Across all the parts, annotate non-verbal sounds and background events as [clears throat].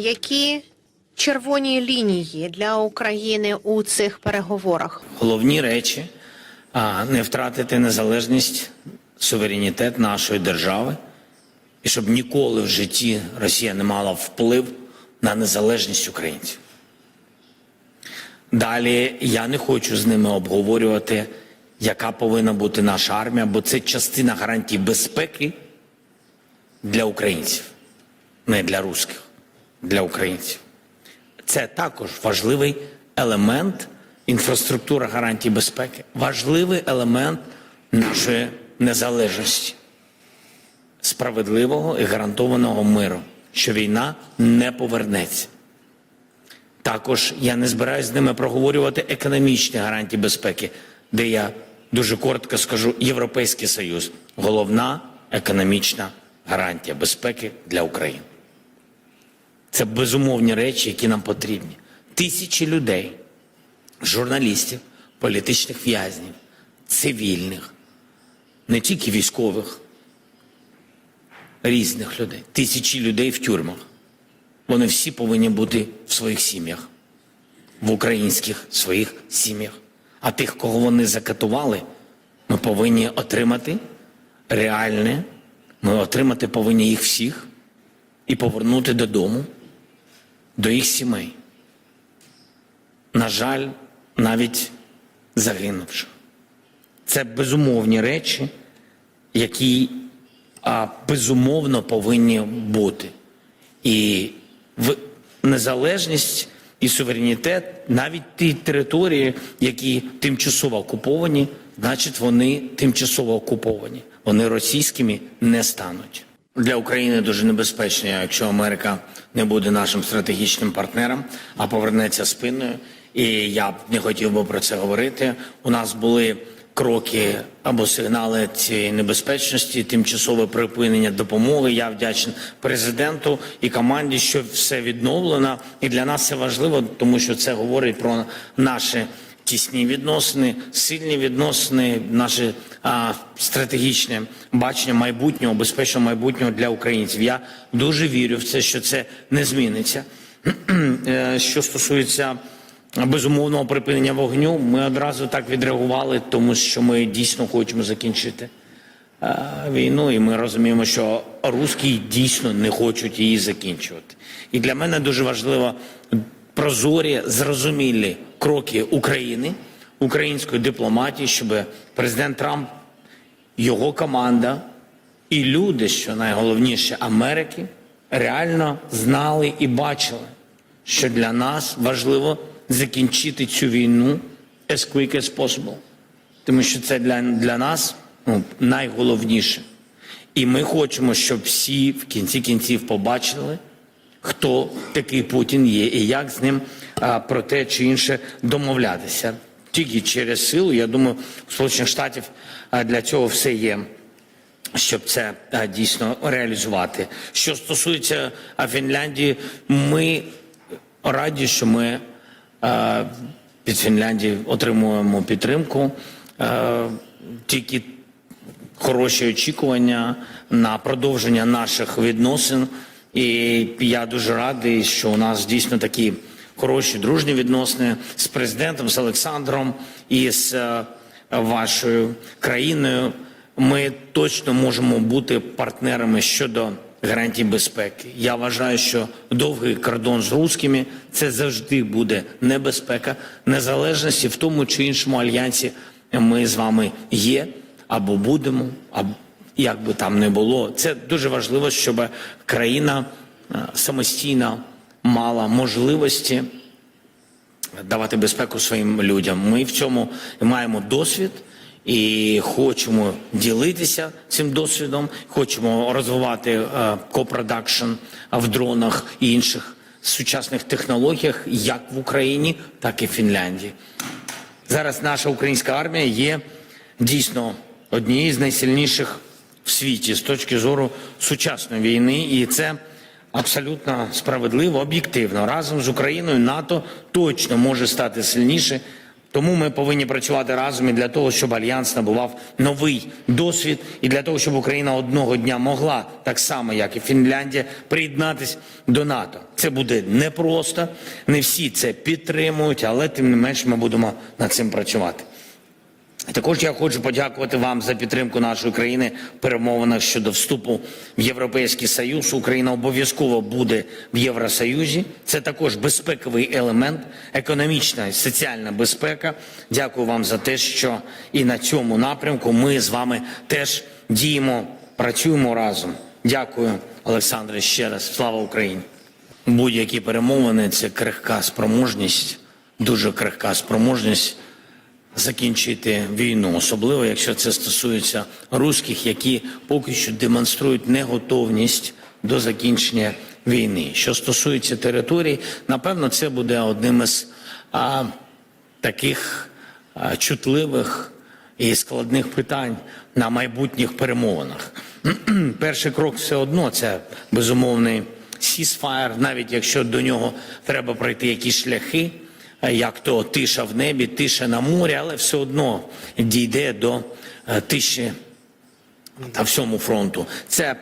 Які червоні лінії для України у цих переговорах? головні речі а не втратити незалежність, суверенітет нашої держави, і щоб ніколи в житті Росія не мала вплив на незалежність українців. Далі я не хочу з ними обговорювати, яка повинна бути наша армія, бо це частина гарантій безпеки для українців, не для русських, для українців. Це також важливий елемент інфраструктура гарантій безпеки, важливий елемент нашої незалежності, справедливого і гарантованого миру, що війна не повернеться. Також я не збираюсь з ними проговорювати економічні гарантії безпеки, де я дуже коротко скажу Європейський Союз головна економічна гарантія безпеки для України. Це безумовні речі, які нам потрібні. Тисячі людей, журналістів, політичних в'язнів, цивільних, не тільки військових, різних людей, тисячі людей в тюрмах. Вони всі повинні бути в своїх сім'ях, в українських своїх сім'ях. А тих, кого вони закатували, ми повинні отримати реальне, ми отримати повинні їх всіх і повернути додому, до їх сімей. На жаль, навіть загинувши. Це безумовні речі, які а, безумовно повинні бути. І в незалежність і суверенітет, навіть ті території, які тимчасово окуповані, значить вони тимчасово окуповані. Вони російськими не стануть. Для України дуже небезпечно, якщо Америка не буде нашим стратегічним партнером, а повернеться спиною. І я б не хотів би про це говорити. У нас були кроки або сигнали цієї небезпечності, тимчасове припинення допомоги. Я вдячний президенту і команді, що все відновлено. І для нас це важливо, тому що це говорить про наші тісні відносини, сильні відносини, наше а, стратегічне бачення майбутнього, безпечного майбутнього для українців. Я дуже вірю в це, що це не зміниться. [clears throat] Е, Що стосується безумовного припинення вогню, ми одразу так відреагували, тому що ми дійсно хочемо закінчити е, війну, і ми розуміємо, що русські дійсно не хочуть її закінчувати. І для мене дуже важливо прозорі, зрозумілі кроки України, української дипломатії, щоб президент Трамп, його команда і люди, що найголовніше Америки, реально знали і бачили, що для нас важливо закінчити цю війну as quick as possible. Тому що це для, для нас ну, найголовніше. І ми хочемо, щоб всі в кінці кінців побачили, хто такий Путін є і як з ним про те чи інше домовлятися. Тільки через силу, я думаю, у Сполучених Штатів для цього все є щоб це а, дійсно реалізувати. Що стосується Фінляндії, ми раді, що ми а, від Фінляндії отримуємо підтримку. А, Тільки хороші очікування на продовження наших відносин. І я дуже радий, що у нас дійсно такі хороші дружні відносини з президентом, з Олександром і з е, вашою країною. Ми точно можемо бути партнерами щодо гарантій безпеки. Я вважаю, що довгий кордон з русскими це завжди буде небезпека незалежності в тому чи іншому альянсі. Ми з вами є або будемо, або як би там не було. Це дуже важливо, щоб країна е, самостійно мала можливості давати безпеку своїм людям. Ми в цьому маємо досвід і хочемо ділитися цим досвідом, хочемо розвивати е, копродакшн в дронах і інших сучасних технологіях, як в Україні, так і в Фінляндії. Зараз наша українська армія є дійсно однією з найсильніших в світі з точки зору сучасної війни, і це абсолютно справедливо, об'єктивно. Разом з Україною НАТО точно може стати сильніше Тому ми повинні працювати разом і для того, щоб альянс набував новий досвід, і для того, щоб Україна одного дня могла так само, як і Фінляндія, приєднатись до НАТО. Це буде непросто, не всі це підтримують, але тим не менш ми будемо над цим працювати. Також я хочу подякувати вам за підтримку нашої країни в перемовинах щодо вступу в Європейський Союз. Україна обов'язково буде в Євросоюзі. Це також безпековий елемент, економічна і соціальна безпека. Дякую вам за те, що і на цьому напрямку ми з вами теж діємо, працюємо разом. Дякую, Олександре, ще раз. Слава Україні! Будь-які перемовини це крихка спроможність, дуже крихка спроможність закінчити війну, особливо якщо це стосується русських, які поки що демонструють неготовність до закінчення війни. Що стосується територій, напевно, це буде одним із а, таких а, чутливих і складних питань на майбутніх перемовинах. [clears throat] Перший крок все одно це безумовний сісфаєр, навіть якщо до нього треба пройти якісь шляхи як то тиша в небі, тиша на морі, але все одно дійде до е, тиші на всьому фронту. Це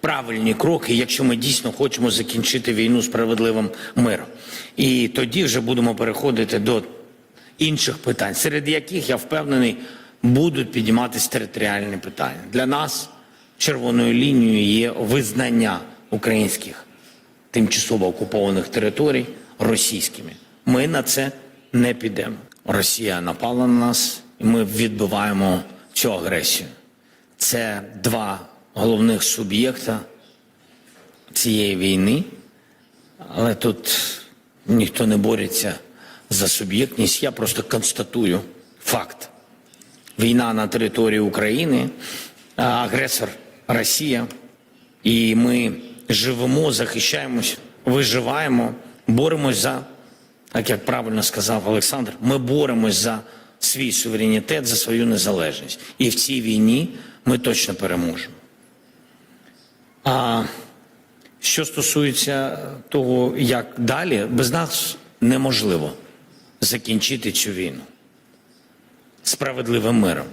правильні кроки, якщо ми дійсно хочемо закінчити війну справедливим миром. І тоді вже будемо переходити до інших питань, серед яких я впевнений будуть підніматися територіальні питання. Для нас червоною лінією є визнання українських тимчасово окупованих територій російськими. Ми на це не підемо. Росія напала на нас, і ми відбиваємо цю агресію. Це два головних суб'єкта цієї війни, але тут ніхто не бореться за суб'єктність. Я просто констатую факт. Війна на території України, агресор Росія, і ми живемо, захищаємось, виживаємо, боремось за так як правильно сказав Олександр, ми боремось за свій суверенітет, за свою незалежність. І в цій війні ми точно переможемо. А що стосується того, як далі, без нас неможливо закінчити цю війну справедливим миром.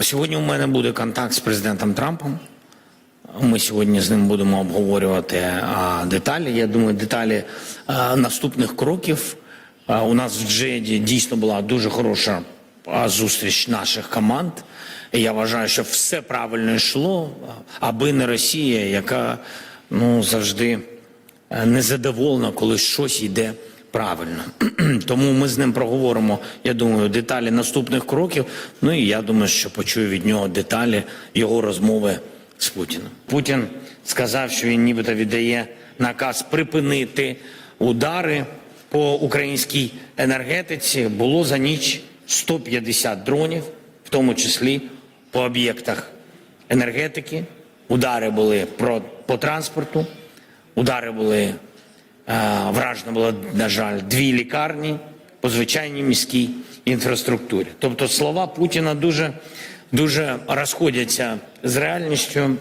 Сьогодні у мене буде контакт з президентом Трампом. Ми сьогодні з ним будемо обговорювати деталі. Я думаю, деталі наступних кроків. У нас в Джеді дійсно була дуже хороша зустріч наших команд. І я вважаю, що все правильно йшло, аби не Росія, яка ну завжди е, незадоволена, коли щось йде правильно. [clears throat] Тому ми з ним проговоримо, я думаю, деталі наступних кроків. Ну і я думаю, що почую від нього деталі його розмови з Путіним. Путін сказав, що він нібито віддає наказ припинити удари по українській енергетиці. Було за ніч 150 дронів, в тому числі по об'єктах енергетики. Удари були про, по транспорту, удари були е, вражено було, на жаль, дві лікарні по звичайній міській інфраструктурі. Тобто слова Путіна дуже, дуже розходяться з реальністю.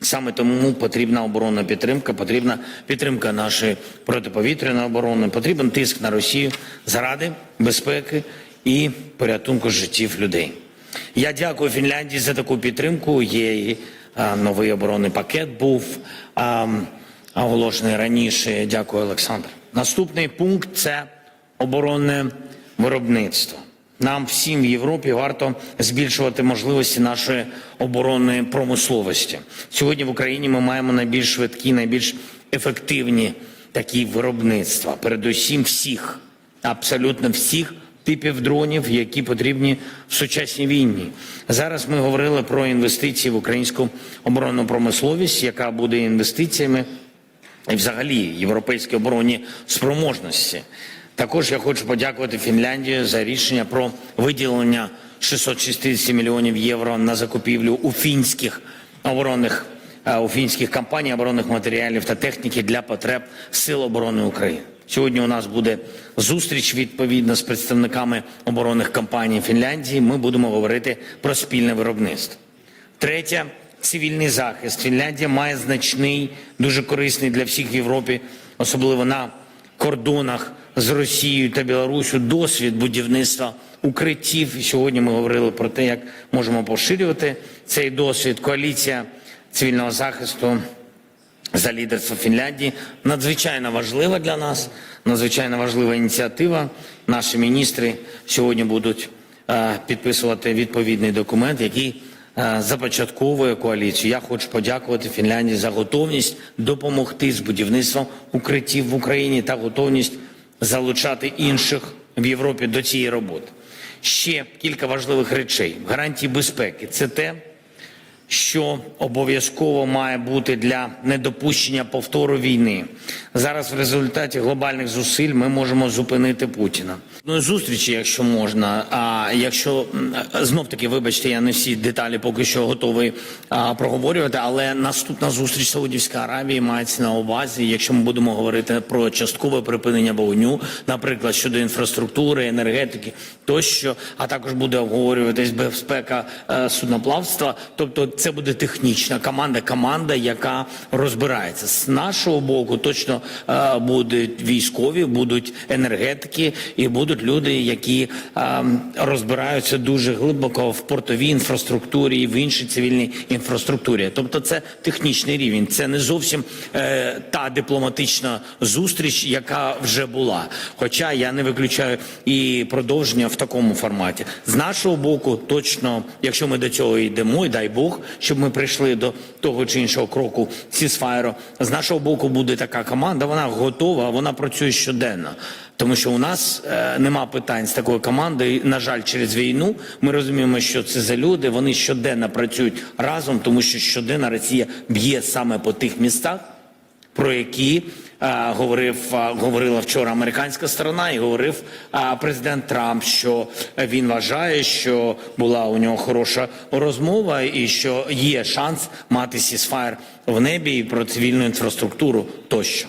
Саме тому потрібна оборонна підтримка, потрібна підтримка нашої протиповітряної оборони, потрібен тиск на Росію заради безпеки і порятунку життів людей. Я дякую Фінляндії за таку підтримку. Є а, новий оборонний пакет був а, оголошений раніше. Дякую, Олександр. Наступний пункт це оборонне виробництво. Нам всім в Європі варто збільшувати можливості нашої оборонної промисловості. Сьогодні в Україні ми маємо найбільш швидкі, найбільш ефективні такі виробництва. Передусім всіх, абсолютно всіх типів дронів, які потрібні в сучасній війні. Зараз ми говорили про інвестиції в українську оборонну промисловість, яка буде інвестиціями і взагалі європейські оборонні спроможності. Також я хочу подякувати Фінляндії за рішення про виділення 660 мільйонів євро на закупівлю у фінських оборонних е, у фінських компаній оборонних матеріалів та техніки для потреб Сил оборони України. Сьогодні у нас буде зустріч відповідно з представниками оборонних компаній Фінляндії. Ми будемо говорити про спільне виробництво. Третє цивільний захист. Фінляндія має значний, дуже корисний для всіх в Європі, особливо на кордонах з Росією та Білоруссю досвід будівництва укриттів. І сьогодні ми говорили про те, як можемо поширювати цей досвід. Коаліція цивільного захисту за лідерство Фінляндії надзвичайно важлива для нас, надзвичайно важлива ініціатива. Наші міністри сьогодні будуть е, підписувати відповідний документ, який започатковує коаліцію. Я хочу подякувати Фінляндії за готовність допомогти з будівництвом укриттів в Україні та готовність залучати інших в Європі до цієї роботи. Ще кілька важливих речей. Гарантії безпеки це те, що обов'язково має бути для недопущення повтору війни. Зараз в результаті глобальних зусиль ми можемо зупинити Путіна. Ну, зустрічі, якщо можна. А якщо знов таки, вибачте, я не всі деталі поки що готовий а, проговорювати, але наступна зустріч Саудівської Аравії мається на увазі, якщо ми будемо говорити про часткове припинення вогню, наприклад, щодо інфраструктури, енергетики тощо, а також буде обговорюватись безпека е, судноплавства. Тобто, це буде технічна команда, команда, яка розбирається з нашого боку. Точно е, будуть військові, будуть енергетики і будуть люди, які е, розбираються дуже глибоко в портовій інфраструктурі і в іншій цивільній інфраструктурі. Тобто, це технічний рівень. Це не зовсім е, та дипломатична зустріч, яка вже була. Хоча я не виключаю і продовження в такому форматі. З нашого боку, точно, якщо ми до цього йдемо, і дай Бог, щоб ми прийшли до того чи іншого кроку сісфайру, з нашого боку буде така команда. Вона готова, вона працює щоденно. Тому що у нас е, нема питань з такою командою. На жаль, через війну ми розуміємо, що це за люди. Вони щоденно працюють разом, тому що щоденно Росія б'є саме по тих містах, про які е, говорив е, говорила вчора американська сторона, і говорив е, президент Трамп, що він вважає, що була у нього хороша розмова, і що є шанс мати сісфайр в небі і про цивільну інфраструктуру тощо.